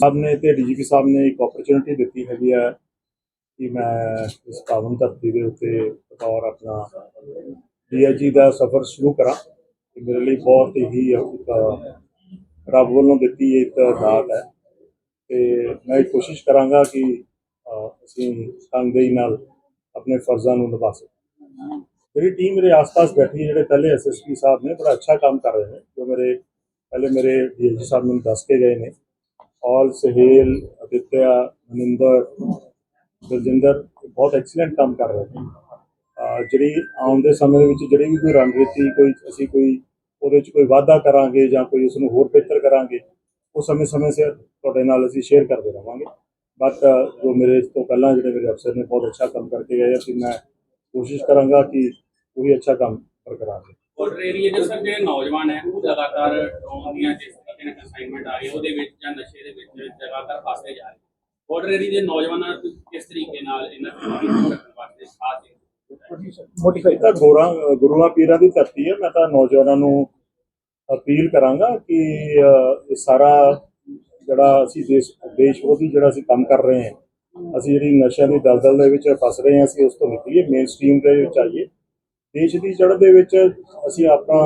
ਸਾਹਿਬ ਨੇ ਤੇ ਡੀਜੀਪੀ ਸਾਹਿਬ ਨੇ ਇੱਕ ਓਪਰਚੁਨਿਟੀ ਦਿੱਤੀ ਹੈਗੀ ਆ ਕਿ ਮੈਂ ਇਸ ਪਾਵਨ ਧਰਤੀ ਦੇ ਉੱਤੇ ਬਤੌਰ ਆਪਣਾ ਡੀਆਈਜੀ ਦਾ ਸਫ਼ਰ ਸ਼ੁਰੂ ਕਰਾਂ ਇਹ ਮੇਰੇ ਲਈ ਬਹੁਤ ਹੀ ਰੱਬ ਵੱਲੋਂ ਦਿੱਤੀ ਇੱਕ ਦਾਤ ਹੈ। ਤੇ ਮੈਂ ਇਹ ਕੋਸ਼ਿਸ਼ ਕਰਾਂਗਾ ਕਿ ਅਸੀਂ ਤਨਦੇਹੀ ਨਾਲ ਆਪਣੇ ਫਰਜ਼ਾਂ ਨੂੰ ਨਿਭਾ ਸਕੀਏ। ਜਿਹੜੀ ਟੀਮ ਮੇਰੇ ਆਸ-ਪਾਸ ਬੈਠੀ ਹੈ, ਜਿਹੜੇ ਪਹਿਲੇ ਐਸਐਸਪੀ ਸਾਹਿਬ ਨੇ, ਬੜਾ ਅੱਛਾ ਕੰਮ ਕਰ ਰਹੇ ਨੇ, ਜੋ ਮੇਰੇ, ਪਹਿਲੇ ਮੇਰੇ ਡੀਐਸਪੀ ਸਾਹਿਬ ਮੈਨੂੰ ਦੱਸ ਕੇ ਗਏ ਨੇ। ਔਲ ਸਹੇਲ, ਅਦਿੱਤਿਆ, ਮਨਿੰਦਰ, ਦਲਜਿੰਦਰ ਬਹੁਤ ਐਕਸੀਲੈਂਟ ਕੰਮ ਕਰ ਰਹੇ ਨੇ। ਜਿਹੜੀ ਆਉਣ ਦੇ ਸਮੇਂ ਦੇ ਵਿੱਚ ਜਿਹੜੀ ਵੀ ਕੋਈ ਰਣਨੀਤੀ, ਕੋਈ ਅਸੀਂ ਕੋਈ ਉਹਦੇ 'ਚ ਕੋਈ ਵਾਧਾ ਕਰਾਂਗੇ ਜਾਂ ਕੋਈ ਉਸ ਨੂੰ ਹੋਰ ਬਿਹਤਰ ਕਰਾਂਗੇ, ਉਹ ਸਮੇਂ-ਸਮੇਂ ਸਿਰ ਤੁਹਾਡੇ ਨਾਲ ਅਸੀਂ ਸ਼ੇਅਰ ਕਰਦੇ ਰਵਾਂਗੇ। ਬਟ ਜੋ ਮੇਰੇ ਇਸ ਤੋਂ ਪਹਿਲਾਂ ਜਿਹੜੇ ਮੇਰੇ ਅਫਸਰ ਨੇ ਬਹੁਤ ਅੱਛਾ ਕੰਮ ਕਰਕੇ ਗਏ ਅਸੀਂ ਮੈਂ ਕੋਸ਼ਿਸ਼ ਕਰਾਂਗਾ ਕਿ ਉਹੀ ਅੱਛਾ ਕੰਮ ਬਰਕਰਾਰ ਰਹੇ ਔਰ ਏਰੀਏ ਦੇ ਸਰ, ਜਿਹੜੇ ਨੌਜਵਾਨ ਹੈ, ਉਹ ਲਗਾਤਾਰ ਡਰੋਨ ਦੀਆਂ ਜਿਸ ਤਰੀਕੇ ਨਾਲ ਅਸਾਈਨਮੈਂਟ ਆ ਰਹੀ ਉਹਦੇ ਵਿੱਚ ਜਾਂ ਨਸ਼ੇ ਦੇ ਵਿੱਚ ਲਗਾਤਾਰ ਫਸਦੇ ਜਾ ਰਹੇ ਬਾਰਡਰ ਏਰੀਏ ਦੇ ਨੌਜਵਾਨਾਂ ਨੂੰ ਕਿਸ ਤਰੀਕੇ ਨਾਲ ਇਹਨਾਂ ਨੂੰ ਰੱਖਣ ਵਾਸਤੇ ਖਾਸ ਮੋਟੀਫਾਈ ਤਾਂ ਗੋਰਾ ਗੁਰੂਆਂ ਪੀਰਾਂ ਦੀ ਧਰਤੀ ਹੈ। ਮੈਂ ਤਾਂ ਨੌਜਵਾਨਾਂ ਨੂੰ ਅਪੀਲ ਕਰਾਂਗਾ ਕਿ ਇਹ ਸਾਰਾ ਜਿਹੜਾ ਅਸੀਂ ਦੇਸ਼ ਦੇਸ਼ ਵਿਰੋਧੀ ਜਿਹੜਾ ਅਸੀਂ ਕੰਮ ਕਰ ਰਹੇ ਹਾਂ ਅਸੀਂ ਜਿਹੜੀ ਨਸ਼ਿਆਂ ਦੀ ਦਲਦਲ ਦੇ ਵਿੱਚ ਫਸ ਰਹੇ ਹਾਂ ਅਸੀਂ ਉਸ ਤੋਂ ਨਿਕਲੀਏ ਮੇਨ ਸਟ੍ਰੀਮ ਦੇ ਵਿੱਚ ਆਈਏ। ਦੇਸ਼ ਦੀ ਜੜ ਦੇ ਵਿੱਚ ਅਸੀਂ ਆਪਣਾ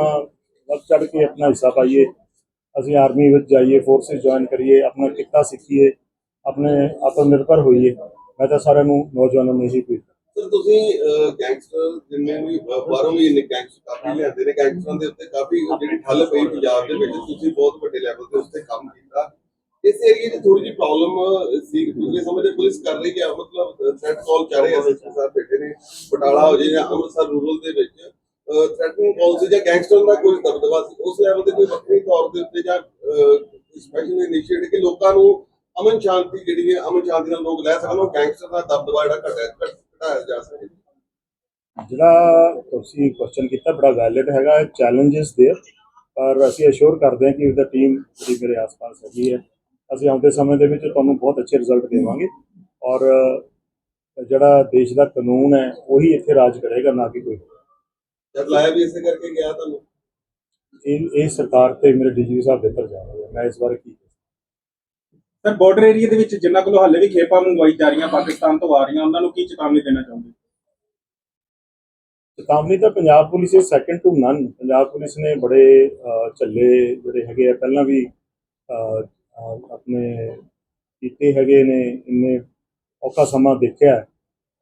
ਵੱਧ ਚੜ ਕੇ ਆਪਣਾ ਹਿੱਸਾ ਪਾਈਏ। ਅਸੀਂ ਆਰਮੀ ਵਿੱਚ ਜਾਈਏ ਫੋਰਸਿਸ ਜੁਆਇਨ ਕਰੀਏ, ਆਪਣਾ ਕਿੱਤਾ ਸਿੱਖੀਏ, ਆਪਣੇ ਆਤਮ ਨਿਰਭਰ ਹੋਈਏ, ਮੈਂ ਤਾਂ ਸਾਰਿਆਂ ਨੂੰ ਨੌਜਵਾਨਾਂ ਨੂੰ ਇਹੀ ਅਪੀਲ ਸਰ, ਤੁਸੀਂ ਗੈਂਗਸਟਰ ਜਿੰਨੇ ਵੀ ਬਾਹਰੋਂ ਵੀ ਇੰਨੇ ਗੈਂਗਸਟਰ ਕਾਫੀ ਲਿਆਂਦੇ ਨੇ ਗੈਂਗਸਟਰਾਂ ਦੇ ਉੱਤੇ ਕਾਫੀ ਜਿਹੜੀ ਠੱਲ ਪਈ ਪੰਜਾਬ ਦੇ ਵਿੱਚ, ਤੁਸੀਂ ਬਹੁਤ ਵੱਡੇ ਲੈਵਲ ਤੇ ਉੱਤੇ ਕੰਮ ਕੀਤਾ। ਇਸ ਏਰੀਏ 'ਚ ਥੋੜੀ ਜਿਹੀ ਪ੍ਰੋਬਲਮ ਸੀ, ਪਿਛਲੇ ਸਮੇਂ ਤੇ ਪੁਲਿਸ ਕਰ ਰਹੀ ਹੈ ਮਤਲਬ ਥ੍ਰੈਟ ਕਾਲ ਕਰ ਰਹੇ ਐਸਐਸਪੀ ਸਾਹਿਬ ਬੈਠੇ ਨੇ, ਬਟਾਲਾ ਹੋ ਜੇ ਜਾਂ ਅੰਮ੍ਰਿਤਸਰ ਰੂਰਲ ਦੇ ਵਿੱਚ। ਥ੍ਰੈਟਨਿੰਗ ਕਾਲ ਸੀ ਜਾਂ ਗੈਂਗਸਟਰ ਦਾ ਕੋਈ ਦਬਦਬਾ ਸੀ ਉਸ ਲੈਵਲ ਤੇ ਕੋਈ ਵੱਖਰੀ ਤੌਰ ਦੇ ਉੱਤੇ ਜਾਂ ਸਪੈਸ਼ਲ ਇਨੀਸ਼ੀਏਟਿਵ ਕਿ ਲੋਕਾਂ ਨੂੰ ਅਮਨ ਸ਼ਾਂਤੀ ਜਿਹੜੀ ਹੈ ਅਮਨ ਸ਼ਾਂਤੀ ਨਾਲ ਲੋਕ ਲੈ ਸਕਣ ਉਹ ਗੈਂਗਸਟਰ ਦਾ ਦਬਦਬਾ ਜਿਹੜਾ ਘਟਾਇਆ ਘਟਾਇਆ ਜਾ ਸਕੇ ਜਿਹੜਾ ਤੁਸੀਂ ਕੁਐਸਚਨ ਕੀਤਾ ਬੜਾ ਵੈਲਿਡ ਹੈਗਾ ਚੈਲੰਜਸ देयर ਪਰ ਅਸੀਂ ਅਸ਼ੋਰ ਕਰਦੇ ਹਾਂ ਕਿ ਉਹਦਾ ਟੀਮ ਜਿਹੜੀ ਮੇਰੇ ਆਸ-ਪਾਸ ਹੈਗੀ ਹੈ ਅਸੀਂ ਆਉਂਦੇ ਸਮੇਂ ਦੇ ਵਿੱਚ ਤੁਹਾਨੂੰ ਬਹੁਤ ਅੱਛੇ ਰਿਜ਼ਲਟ ਦੇਵਾਂਗੇ ਔਰ ਜਿਹੜਾ ਦੇਸ਼ ਦਾ ਕਾਨੂੰਨ ਹੈ ਉਹੀ ਇੱਥੇ ਰਾਜ ਕਰੇਗਾ ਨਾ ਕਿ ਕੋਈ ਜਦ ਲਾਇਆ ਵੀ ਇਸੇ ਕਰਕੇ ਗਿਆ ਤੁਹਾਨੂੰ? ਇਹ ਇਹ ਸਰਕਾਰ ਤੇ ਮੇਰੇ ਡੀਜੀਪੀ ਸਾਹਿਬ ਬਿਹਤਰ ਜਾਣਦੇ ਮੈਂ ਇਸ ਬਾਰੇ ਕੀ। ਸਰ ਬਾਰਡਰ ਏਰੀਆ ਦੇ ਵਿੱਚ ਜਿਨ੍ਹਾਂ ਕੋਲੋਂ ਹਾਲੇ ਵੀ ਖੇਪਾਂ ਮੰਗਵਾਈ ਜਾ ਰਹੀਆਂ ਪਾਕਿਸਤਾਨ ਤੋਂ ਆ ਰਹੀਆਂ ਉਹਨਾਂ ਨੂੰ ਕੀ ਚੇਤਾਵਨੀ ਦੇਣਾ ਚਾਹੁੰਦੇ? ਚੇਤਾਵਨੀ ਤਾਂ Punjab police is second to none Punjab police ਨੇ ਬੜੇ ਝੱਲੇ ਜਿਹੜੇ ਹੈਗੇ ਆ ਪਹਿਲਾਂ ਵੀ ਆਪਣੇ ਕੀਤੇ ਹੈਗੇ ਨੇ ਇੰਨੇ ਔਖਾ ਸਮਾਂ ਦੇਖਿਆ।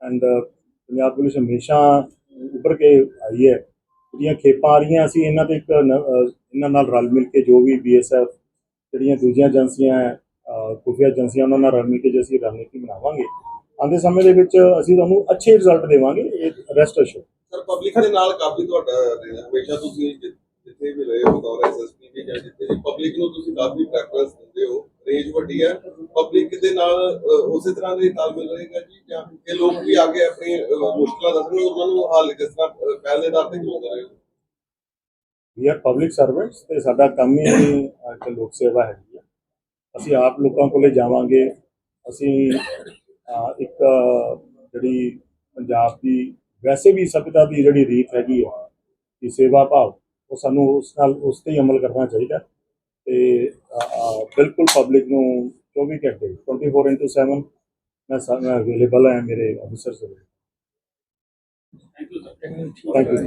ਐਂਡ ਪੰਜਾਬ ਪੁਲਿਸ ਹਮੇਸ਼ਾ ਉੱਭਰ ਕੇ ਆਈ ਹੈ। ਜਿਹੜੀਆਂ ਖੇਪਾਂ ਆ ਰਹੀਆਂ ਅਸੀਂ ਇਹਨਾਂ ਤੇ ਇੱਕ ਇਹਨਾਂ ਨਾਲ ਰਲ ਮਿਲ ਕੇ ਜੋ ਵੀ ਬੀਐਸਐਫ ਜਿਹੜੀਆਂ ਦੂਜੀਆਂ ਏਜੰਸੀਆਂ ਹੈ, ਖੁਫੀਆ ਏਜੰਸੀਆਂ ਉਹਨਾਂ ਨਾਲ ਰਲ ਮਿਲ ਕੇ ਜੇ ਅਸੀਂ ਰਣਨੀਤੀ ਬਣਾਵਾਂਗੇ ਆਉਂਦੇ ਸਮੇਂ ਦੇ ਵਿੱਚ ਅਸੀਂ ਤੁਹਾਨੂੰ ਅੱਛੇ ਰਿਜ਼ਲਟ ਦੇਵਾਂਗੇ ਇਹ ਰੈਸਟ ਅਸ਼ੋਰ ਸਰ ਪਬਲਿਕ ਦੇ ਨਾਲ ਕਾਫੀ ਤੁਹਾਡਾ ਹਮੇਸ਼ਾ ਤੁਸੀਂ ਜਿੱਥੇ ਵੀ ਰਹੇ ਹੋ ਬਤੌਰ ਐਸਐਸਪੀ ਵੀ ਜਾਂ ਜਿੱਥੇ ਪਬਲਿਕ ਨੂੰ ਤੁਸੀਂ ਕਾਫੀ ਪ੍ਰੈਫਰੈਂਸ ਦਿੰਦੇ ਹੋ ਰੇਂਜ ਵੱਡੀ ਹੈ ਪਬਲਿਕ ਦੇ ਨਾਲ ਉਸੇ ਤਰ੍ਹਾਂ ਦੇ ਤਾਲਮੇਲ ਰਹੇਗਾ ਜੀ, ਜਾਂ ਇਹ ਲੋਕ ਵੀ ਆ ਆਪਣੀ ਮੁਸ਼ਕਲਾਂ ਦੱਸਣਗੇ ਉਹਨਾਂ ਨੂੰ ਹੱਲ ਕਿਸ ਤਰ੍ਹਾਂ ਪਹਿਲੇ ਦਰ ਤੇ ਕਿਉਂ ਰਹੇ ਵੀ ਆਰ ਪਬਲਿਕ ਸਰਵੈਂਟਸ ਤੇ ਸਾਡਾ ਕੰਮ ਹੀ ਇੱਕ ਲੋਕ ਸੇਵਾ ਹੈਗੀ ਹੈ ਅਸੀਂ ਆਪ ਲੋਕਾਂ ਕੋਲੇ ਜਾਵਾਂਗੇ, ਅਸੀਂ ਇੱਕ, ਜਿਹੜੀ ਪੰਜਾਬ ਦੀ ਵੈਸੇ ਵੀ ਸਭਿਅਤਾ ਦੀ ਜਿਹੜੀ ਰੀਤ ਹੈਗੀ ਆ ਕਿ ਸੇਵਾ ਭਾਵ, ਉਹ ਸਾਨੂੰ ਉਸ ਨਾਲ, ਉਸ ਤੇ ਹੀ ਅਮਲ ਕਰਨਾ ਚਾਹੀਦਾ ਹੈ। ਤੇ ਬਿਲਕੁਲ ਪਬਲਿਕ ਨੂੰ 24 ਘੰਟੇ 24/7 ਮੈਂ ਅਵੇਲੇਬਲ ਹਾਂ ਮੇਰੇ thank you sir thank you